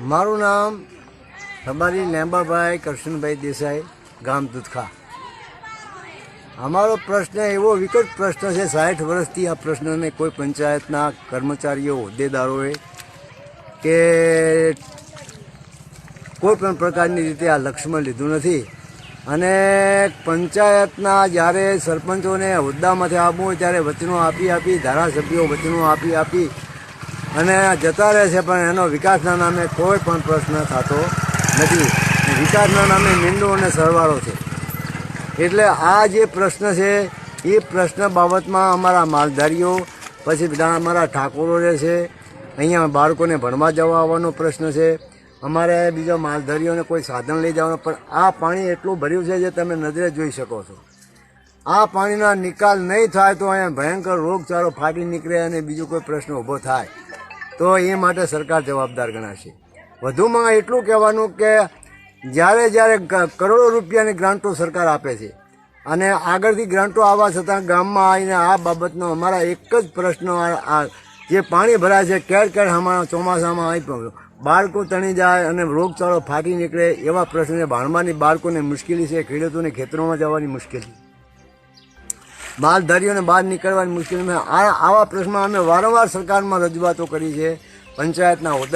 મારું નામ રબારી લેંબાભાઈ કરશનભાઈ દેસાઈ, ગામ દુધખા. અમારો પ્રશ્ન એવો વિકટ પ્રશ્ન છે, સાઠ વર્ષથી આ પ્રશ્નને કોઈ પંચાયતના કર્મચારીઓ, હોદ્દેદારોએ કે કોઈ પણ પ્રકારની રીતે આ લક્ષ્યમાં લીધું નથી. અને પંચાયતના જ્યારે સરપંચોને હોદ્દામાંથી આપવું હોય ત્યારે વચનો આપી આપી, ધારાસભ્યો વચનો આપી આપી અને જતા રહે છે, પણ એનો વિકાસના નામે કોઈ પણ પ્રશ્ન થતો નથી. વિકાસના નામે મીંડો અને સરવાળો છે. એટલે આ જે પ્રશ્ન છે, એ પ્રશ્ન બાબતમાં અમારા માલધારીઓ, પછી અમારા ઠાકોરો રહે છે. અહીંયા બાળકોને ભણવા જવા આવવાનો પ્રશ્ન છે. અમારે બીજા માલધારીઓને કોઈ સાધન લઈ જવાનું, પણ આ પાણી એટલું ભર્યું છે જે તમે નજરે જોઈ શકો છો. આ પાણીના નિકાલ નહીં થાય તો અહીંયા ભયંકર રોગચાળો ફાટી નીકળે અને બીજો કોઈ પ્રશ્ન ઊભો થાય. તો એ માટે સરકાર જવાબદાર ગણાશે. વધુમાં એટલું કહેવાનું કે જ્યારે જ્યારે કરોડો રૂપિયાની ગ્રાન્ટો સરકાર આપે છે અને આગળથી ગ્રાન્ટો આવવા છતાં ગામમાં આવીને આ બાબતનો અમારા એક જ પ્રશ્ન જે પાણી ભરાય છે, કેર કેર અમારા ચોમાસામાં આવી બાળકો તણી જાય અને રોગચાળો ફાટી નીકળે એવા પ્રશ્ને ભાણવાની બાળકોને મુશ્કેલી છે, ખેડૂતોને ખેતરોમાં જવાની મુશ્કેલી. માલધારીઓને બહાર નીકળવાની મુશ્કેલીમાં આવા પ્રશ્નો અમે વારંવાર સરકારમાં રજૂઆતો કરી છે. પંચાયતના હોદ્દા